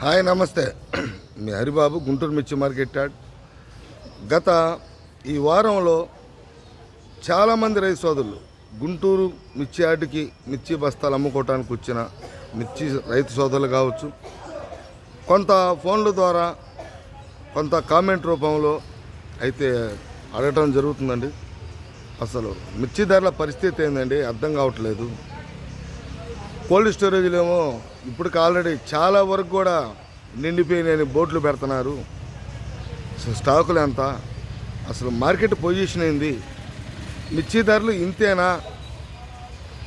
Hi నమస్తే. మీ హరిబాబు గుంటూరు మిర్చి market add గత ఈ వారంలో చాలామంది రైతు సోదరులు గుంటూరు మిర్చి యార్డుకి మిర్చి బస్తాలు అమ్ముకోవటానికి వచ్చిన మిర్చి రైతు సోదరులు కావచ్చు. కొంత ఫోన్ల ద్వారా కొంత కామెంట్ రూపంలో అయితే అడగటం జరుగుతుందండి. అసలు మిర్చి ధరల పరిస్థితి ఏందండి? అర్థం కావట్లేదు. కోల్డ్ స్టోరేజ్లేమో ఇప్పుడు ఆల్రెడీ చాలా వరకు కూడా నిండిపోయిన బోట్లు పెడుతున్నారు. అసలు స్టాకులు ఎంత? అసలు మార్కెట్ పొజిషన్ ఏంది? మిర్చి ధరలు ఇంతేనా?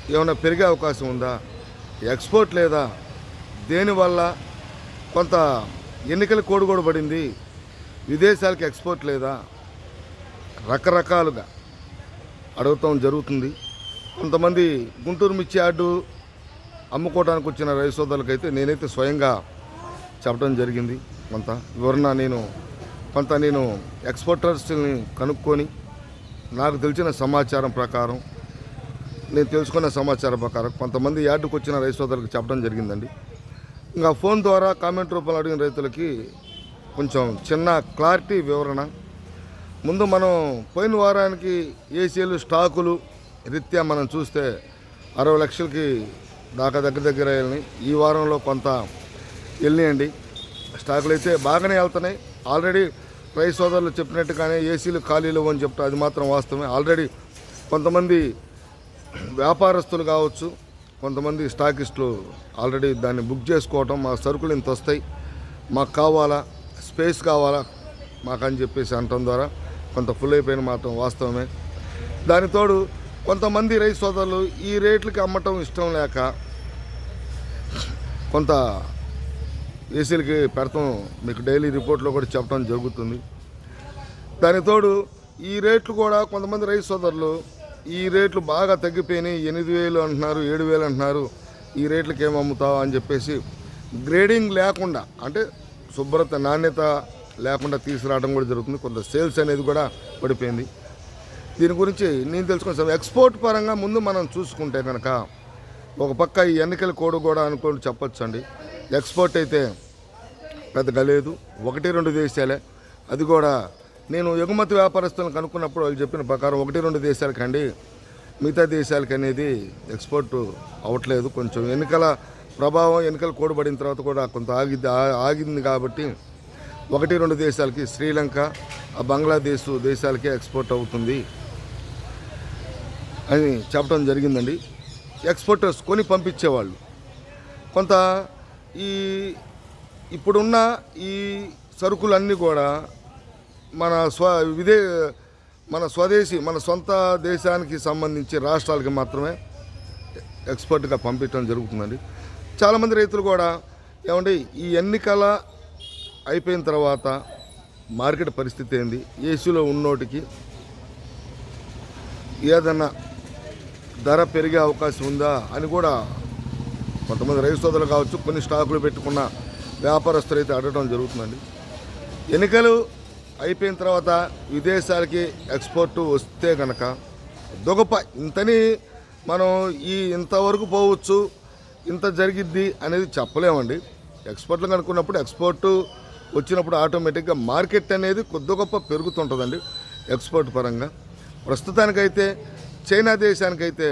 ఏమైనా పెరిగే అవకాశం ఉందా? ఎక్స్పోర్ట్ లేదా? దేనివల్ల కొంత ఎన్నికల కోడ్ కూడా పడింది. విదేశాలకు ఎక్స్పోర్ట్ లేదా? రకరకాలుగా అడగటం జరుగుతుంది. కొంతమంది గుంటూరు మిర్చి యార్డు అమ్ముకోవడానికి వచ్చిన రైతు సోదరులకైతే నేనైతే స్వయంగా చెప్పడం జరిగింది. కొంత వివరణ నేను కొంత నేను ఎక్స్పోర్టర్స్ని కనుక్కొని నాకు తెలిసిన సమాచారం ప్రకారం నేను తెలుసుకున్న సమాచారం ప్రకారం కొంతమంది యార్డుకు వచ్చిన రైతు సోదరులకు చెప్పడం జరిగిందండి. ఇంకా ఫోన్ ద్వారా కామెంట్ రూపంలో అడిగిన రైతులకి కొంచెం చిన్న క్లారిటీ వివరణ. ముందు మనం పోయిన వారానికి ఏసీలు స్టాకులు రీత్యా మనం చూస్తే అరవై లక్షలకి దాకా దగ్గర దగ్గర వెళ్ళినాయి ఈ వారంలో కొంత వెళ్ళినాయండి స్టాకులు అయితే బాగానే వెళ్తున్నాయి. ఆల్రెడీ రైస్ సోదరులు చెప్పినట్టుగానే ఏసీలు ఖాళీలు అని చెప్తా అది మాత్రం వాస్తవమే. ఆల్రెడీ కొంతమంది వ్యాపారస్తులు కావచ్చు కొంతమంది స్టాకిస్టులు ఆల్రెడీ దాన్ని బుక్ చేసుకోవటం మా సరుకులు ఇంత వస్తాయి మాకు కావాలా స్పేస్ కావాలా మాకని చెప్పేసి అనటం ద్వారా కొంత ఫుల్ అయిపోయిన మాత్రం వాస్తవమే. దానితోడు కొంతమంది రైతు సోదరులు ఈ రేట్లకి అమ్మటం ఇష్టం లేక కొంత ఏసీలకి పెడతాం. మీకు డైలీ రిపోర్ట్లో కూడా చెప్పడం జరుగుతుంది. దానికి తోడు ఈ రేట్లు కూడా కొంతమంది రైతు సోదరులు ఈ రేట్లు బాగా తగ్గిపోయినాయి. ఎనిమిది వేలు అంటున్నారు ఏడు వేలు అంటున్నారు. ఈ రేట్లకి ఏం అమ్ముతావు అని చెప్పేసి గ్రేడింగ్ లేకుండా అంటే శుభ్రత నాణ్యత లేకుండా తీసుకురావడం కూడా జరుగుతుంది. కొంత సేల్స్ అనేది కూడా పడిపోయింది. దీని గురించి నేను తెలుసుకున్నాను ఎక్స్పోర్ట్ పరంగా ముందు మనం చూసుకుంటే కనుక ఒక పక్క ఈ ఎన్నికల కోడు కూడా అనుకోండి చెప్పొచ్చు అండి ఎక్స్పోర్ట్ అయితే పెద్దగా లేదు. ఒకటి రెండు దేశాలే. అది కూడా నేను ఎగుమతి వ్యాపారస్తులను కనుక్కున్నప్పుడు వాళ్ళు చెప్పిన ప్రకారం ఒకటి రెండు దేశాలకండి. మిగతా దేశాలకి అనేది ఎక్స్పోర్ట్ అవ్వట్లేదు కొంచెం ఎన్నికల ప్రభావం ఎన్నికలు కూడబడిన తర్వాత కూడా కొంత ఆగిద్ది ఆగింది కాబట్టి ఒకటి రెండు దేశాలకి శ్రీలంక ఆ బంగ్లాదేశ్ దేశాలకే ఎక్స్పోర్ట్ అవుతుంది. అని చెప్పడం జరిగిందండి. ఎక్స్పోర్టర్స్ కొని పంపించేవాళ్ళు. కొంత ఈ ఇప్పుడున్న ఈ సరుకులన్నీ కూడా మన స్వ విదే మన స్వదేశీ మన సొంత దేశానికి సంబంధించి రాష్ట్రాలకి మాత్రమే ఎక్స్పర్ట్గా పంపించడం జరుగుతుందండి. చాలామంది రైతులు కూడా ఏమంటే ఈ ఎన్నికల అయిపోయిన తర్వాత మార్కెట్ పరిస్థితి ఏంది? ఏసీలో ఉన్నోటికి ఏదన్నా ధర పెరిగే అవకాశం ఉందా అని కూడా కొంతమంది రైతు సోదరులు కావచ్చు కొన్ని స్టాకులు పెట్టుకున్న వ్యాపారస్తులు అయితే అడగడం జరుగుతుందండి. ఎన్నికలు అయిపోయిన తర్వాత విదేశాలకి ఎక్స్పోర్ట్ వస్తే కనుక దొగప ఇంతని మనం ఈ ఇంతవరకు పోవచ్చు ఇంత జరిగిద్ది అనేది చెప్పలేమండి. ఎక్స్పోర్ట్లు కనుక్కున్నప్పుడు ఎక్స్పోర్ట్ వచ్చినప్పుడు ఆటోమేటిక్గా మార్కెట్ అనేది కొద్ది గొప్ప పెరుగుతుంటుందండి ఎక్స్పోర్ట్ పరంగా. ప్రస్తుతానికైతే చైనా దేశానికైతే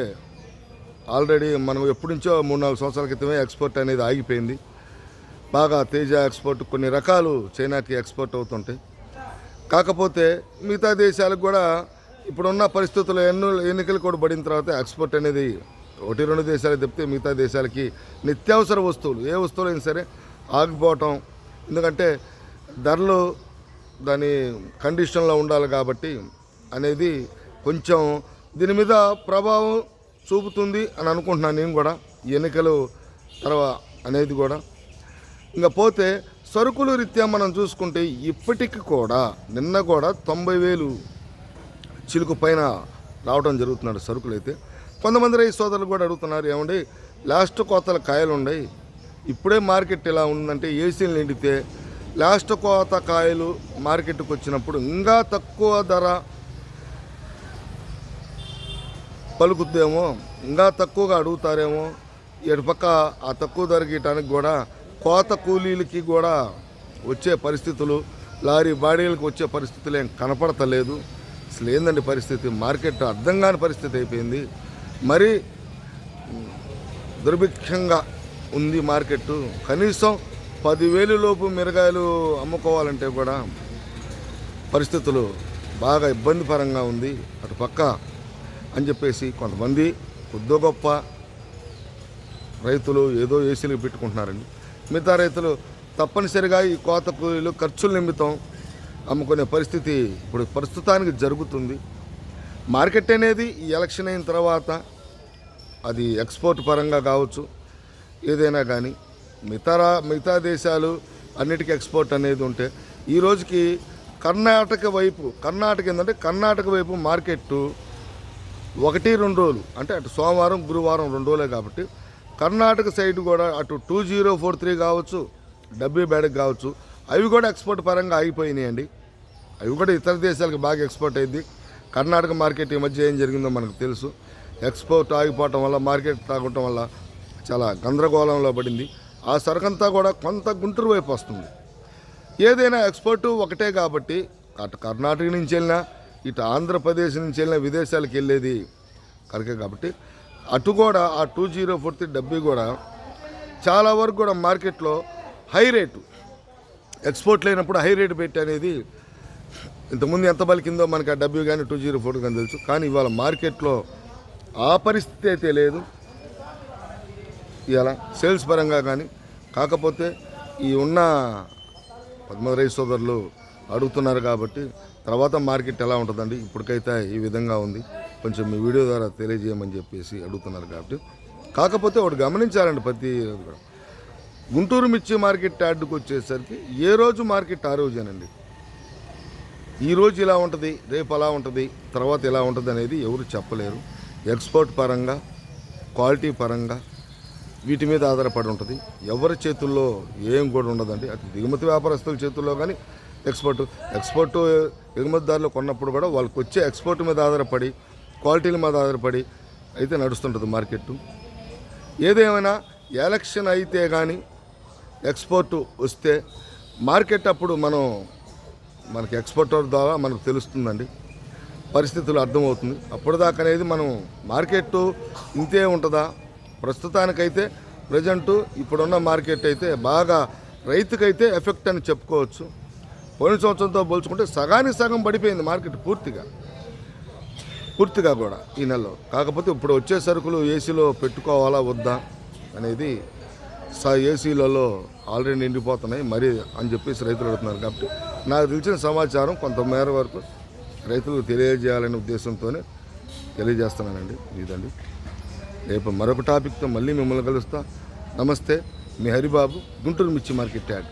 ఆల్రెడీ మనం ఎప్పటి నుంచో మూడు నాలుగు సంవత్సరాల క్రితమే ఎక్స్పోర్ట్ అనేది ఆగిపోయింది. బాగా తేజ ఎక్స్పోర్ట్ కొన్ని రకాలు చైనాకి ఎక్స్పోర్ట్ అవుతుంటాయి. కాకపోతే మిగతా దేశాలకు కూడా ఇప్పుడున్న పరిస్థితుల్లో ఎన్నో ఎన్నికలు కూడా పడిన తర్వాత ఎక్స్పోర్ట్ అనేది ఒకటి రెండు దేశాలు చెప్తే మిగతా దేశాలకి నిత్యావసర వస్తువులు ఏ వస్తువులు అయినా సరే ఆగిపోవటం. ఎందుకంటే ధరలు దాని కండిషన్లో ఉండాలి కాబట్టి అనేది కొంచెం దీని మీద ప్రభావం చూపుతుంది అని అనుకుంటున్నాను నేను కూడా. ఎన్నికలు తర్వాత అనేది కూడా. ఇంకా పోతే సరుకులు రీత్యా మనం చూసుకుంటే ఇప్పటికి కూడా నిన్న కూడా తొంభై వేలు చిలుకు పైన రావడం జరుగుతున్నాడు సరుకులు అయితే కొంతమంది రైతు సోదరులు కూడా అడుగుతున్నారు ఏమండి లాస్ట్ కోతల కాయలు ఉన్నాయి. ఇప్పుడే మార్కెట్ ఎలా ఉందంటే ఏసీలు నిండితే లాస్ట్ కోత కాయలు మార్కెట్కి వచ్చినప్పుడు ఇంకా తక్కువ ధర పలుకుద్దేమో ఇంకా తక్కువగా అడుగుతారేమో. ఎటుపక్క ఆ తక్కువ ధరకి కూడా కోత కూలీలకి కూడా వచ్చే పరిస్థితులు లారీ బాడీలకు వచ్చే పరిస్థితులు ఏం కనపడతలేదు. అసలు ఏందండి పరిస్థితి? మార్కెట్ అర్థం కాని పరిస్థితి అయిపోయింది. మరి దుర్భిక్షంగా ఉంది మార్కెట్ కనీసం పదివేలు లోపు మిరగాయలు అమ్ముకోవాలంటే కూడా పరిస్థితులు బాగా ఇబ్బందిపరంగా ఉంది. అటు పక్క అని చెప్పేసి కొంతమంది కొద్దో గొప్ప రైతులు ఏదో ఏసీలు పెట్టుకుంటున్నారండి. మిగతా రైతులు తప్పనిసరిగా ఈ కోత కూలీలు ఖర్చుల నిమిత్తం అమ్ముకునే పరిస్థితి ఇప్పుడు ప్రస్తుతానికి జరుగుతుంది. మార్కెట్ అనేది ఈ ఎలక్షన్ అయిన తర్వాత అది ఎక్స్పోర్ట్ పరంగా కావచ్చు ఏదైనా కానీ మిగతా మిగతా దేశాలు అన్నిటికీ ఎక్స్పోర్ట్ అనేది ఉంటే ఈ రోజుకి కర్ణాటక వైపు కర్ణాటక ఏంటంటే కర్ణాటక వైపు మార్కెట్ ఒకటి రెండు రోజులు. అంటే అటు సోమవారం గురువారం రెండు రోజులే కాబట్టి. కర్ణాటక సైడ్ కూడా అటు టూ జీరో ఫోర్ త్రీ కావచ్చు డబ్బీ బ్యాడక్ కావచ్చు అవి కూడా ఎక్స్పోర్ట్ పరంగా ఆగిపోయినాయండి. అవి కూడా ఇతర దేశాలకు బాగా ఎక్స్పోర్ట్ అయింది. కర్ణాటక మార్కెట్ ఈ మధ్య ఏం జరిగిందో మనకు తెలుసు. ఎక్స్పోర్ట్ ఆగిపోవటం వల్ల మార్కెట్ తాగటం వల్ల చాలా గందరగోళంలో పడింది. ఆ సరుకంతా కూడా కొంత గుంటూరు వైపు వస్తుంది. ఏదైనా ఎక్స్పోర్ట్ ఒకటే కాబట్టి అటు కర్ణాటక నుంచి వెళ్ళినా ఇటు ఆంధ్రప్రదేశ్ నుంచి వెళ్ళిన విదేశాలకు వెళ్ళేది కనుక కాబట్టి అటు కూడా ఆ టూ జీరో ఫోర్ త్రీ డబ్బీ కూడా చాలా వరకు కూడా మార్కెట్లో హై రేటు. ఎక్స్పోర్ట్ లేనప్పుడు హై రేటు పెట్టి అనేది ఇంతకుముందు ఎంత పలికిందో మనకి ఆ డబ్బు కానీ టూ జీరో ఫోర్ కానీ తెలుసు. కానీ ఇవాళ మార్కెట్లో ఆ పరిస్థితి అయితే లేదు. ఇలా సేల్స్ పరంగా కానీ కాకపోతే ఈ ఉన్న పద్మ సోదరులు అడుగుతున్నారు కాబట్టి తర్వాత మార్కెట్ ఎలా ఉంటుందండి? ఇప్పటికైతే ఈ విధంగా ఉంది. కొంచెం మీ వీడియో ద్వారా తెలియజేయమని చెప్పేసి అడుగుతున్నారు కాబట్టి. కాకపోతే ఒకటి గమనించాలండి ప్రతి కూడా గుంటూరు మిర్చి మార్కెట్ యార్డుకు వచ్చేసరికి ఏ రోజు మార్కెట్ ఆ రోజేనండి? ఈ రోజు ఇలా ఉంటుంది రేపు అలా ఉంటుంది తర్వాత ఇలా ఉంటుంది అనేది ఎవరు చెప్పలేరు. ఎక్స్పోర్ట్ పరంగా క్వాలిటీ పరంగా వీటి మీద ఆధారపడి ఉంటుంది. ఎవరి చేతుల్లో ఏం కూడా ఉండదండి. అటు దిగుమతి వ్యాపారస్తుల చేతుల్లో కానీ ఎక్స్పోర్ట్. ఎక్స్పోర్ట్ ఎగుమతిదారులు కొన్నప్పుడు కూడా వాళ్ళకి వచ్చే ఎక్స్పోర్ట్ మీద ఆధారపడి క్వాలిటీల మీద ఆధారపడి అయితే నడుస్తుంటుంది మార్కెట్ ఏదేమైనా ఎలక్షన్ అయితే కానీ ఎక్స్పోర్ట్ వస్తే మార్కెట్ అప్పుడు మనం మనకి ఎక్స్పోర్టర్ ద్వారా మనకు తెలుస్తుందండి. పరిస్థితులు అర్థమవుతుంది. అప్పటిదాకా అనేది మనం మార్కెట్ ఇంతే ఉంటుందా? ప్రస్తుతానికైతే ప్రజెంటు ఇప్పుడున్న మార్కెట్ అయితే బాగా రైతుకైతే ఎఫెక్ట్ అని చెప్పుకోవచ్చు. పోయిన సంవత్సరంతో పోల్చుకుంటే సగానికి సగం పడిపోయింది మార్కెట్ పూర్తిగా. పూర్తిగా కూడా ఈ నెలలో. కాకపోతే ఇప్పుడు వచ్చే సరుకులు ఏసీలో పెట్టుకోవాలా వద్దా అనేది స ఏసీలలో ఆల్రెడీ నిండిపోతున్నాయి. మరి అని చెప్పేసి రైతులు అడుగుతున్నారు కాబట్టి నాకు తెలిసిన సమాచారం కొంతమేర వరకు రైతులకు తెలియజేయాలనే ఉద్దేశంతోనే తెలియజేస్తున్నానండి ఇదండి. రేపు మరొక టాపిక్తో మళ్ళీ మిమ్మల్ని కలుస్తా. నమస్తే మీ హరిబాబు గుంటూరు మిర్చి మార్కెట్ యాడ్.